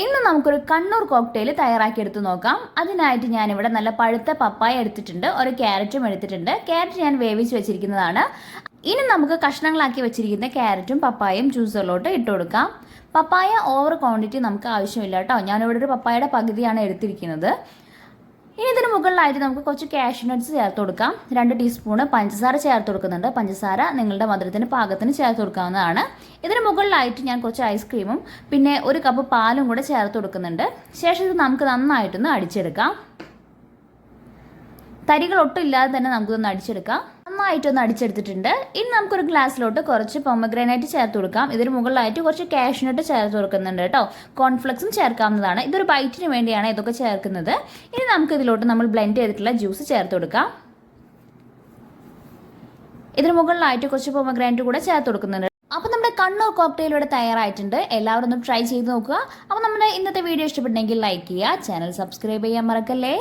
ഇന്ന് നമുക്കൊരു കണ്ണൂർ കോക്ടെയിൽ തയ്യാറാക്കി എടുത്ത് നോക്കാം. അതിനായിട്ട് ഞാനിവിടെ നല്ല പഴുത്ത പപ്പായ എടുത്തിട്ടുണ്ട്. ഒരു ക്യാരറ്റും എടുത്തിട്ടുണ്ട്. ക്യാരറ്റ് ഞാൻ വേവിച്ച് വെച്ചിരിക്കുന്നതാണ്. ഇനി നമുക്ക് കഷ്ണങ്ങളാക്കി വെച്ചിരിക്കുന്ന ക്യാരറ്റും പപ്പായയും ജ്യൂസുകളിലോട്ട് ഇട്ട് കൊടുക്കാം. പപ്പായ ഓവർ ക്വാണ്ടിറ്റി നമുക്ക് ആവശ്യമില്ല കേട്ടോ. ഞാനിവിടെ ഒരു പപ്പായയുടെ പകുതിയാണ് എടുത്തിരിക്കുന്നത്. ഇനി ഇതിന് മുകളിലായിട്ട് നമുക്ക് കുറച്ച് കാഷ്യൂ നട്ട്സ് ചേർത്ത് കൊടുക്കാം. രണ്ട് ടീസ്പൂണ് പഞ്ചസാര ചേർത്ത് കൊടുക്കുന്നുണ്ട്. പഞ്ചസാര നിങ്ങളുടെ മധുരത്തിന് പാകത്തിന് ചേർത്ത് കൊടുക്കാവുന്നതാണ്. ഇതിന് മുകളിലായിട്ട് ഞാൻ കുറച്ച് ഐസ്ക്രീമും പിന്നെ ഒരു കപ്പ് പാലും കൂടെ ചേർത്ത് കൊടുക്കുന്നുണ്ട്. ശേഷം ഇത് നമുക്ക് നന്നായിട്ടൊന്ന് അടിച്ചെടുക്കാം. തരികൾ ഒട്ടും ഇല്ലാതെ തന്നെ നമുക്കൊന്ന് അടിച്ചെടുക്കാം. നന്നായിട്ടൊന്ന് അടിച്ചെടുത്തിട്ടുണ്ട്. ഇനി നമുക്കൊരു ഗ്ലാസ്സിലോട്ട് കുറച്ച് പൊമഗ്രാനൈറ്റ് ചേർത്ത് കൊടുക്കാം. ഇതിന് മുകളിലായിട്ട് കുറച്ച് കാഷ്നട്ട് ചേർത്ത് കൊടുക്കുന്നുണ്ട് കേട്ടോ. കോൺഫ്ലെക്സും ചേർക്കാവുന്നതാണ്. ഇതൊരു ബൈറ്റിന് വേണ്ടിയാണ് ഇതൊക്കെ ചേർക്കുന്നത്. ഇനി നമുക്ക് ഇതിലോട്ട് നമ്മൾ ബ്ലെൻഡ് ചെയ്തിട്ടുള്ള ജ്യൂസ് ചേർത്ത് കൊടുക്കാം. ഇതിന് മുകളിലായിട്ട് കുറച്ച് പൊമഗ്രാനൈറ്റ് കൂടെ ചേർത്ത് കൊടുക്കുന്നുണ്ട്. അപ്പോൾ നമ്മുടെ കണ്ണൂർ കോക്ടെയിൽ ഇവിടെ തയ്യാറായിട്ടുണ്ട്. എല്ലാവരും ഒന്ന് ട്രൈ ചെയ്ത് നോക്കുക. അപ്പോൾ നമ്മുടെ ഇന്നത്തെ വീഡിയോ ഇഷ്ടപ്പെട്ടെങ്കിൽ ലൈക്ക് ചെയ്യുക. ചാനൽ സബ്സ്ക്രൈബ് ചെയ്യാൻ മറക്കല്ലേ?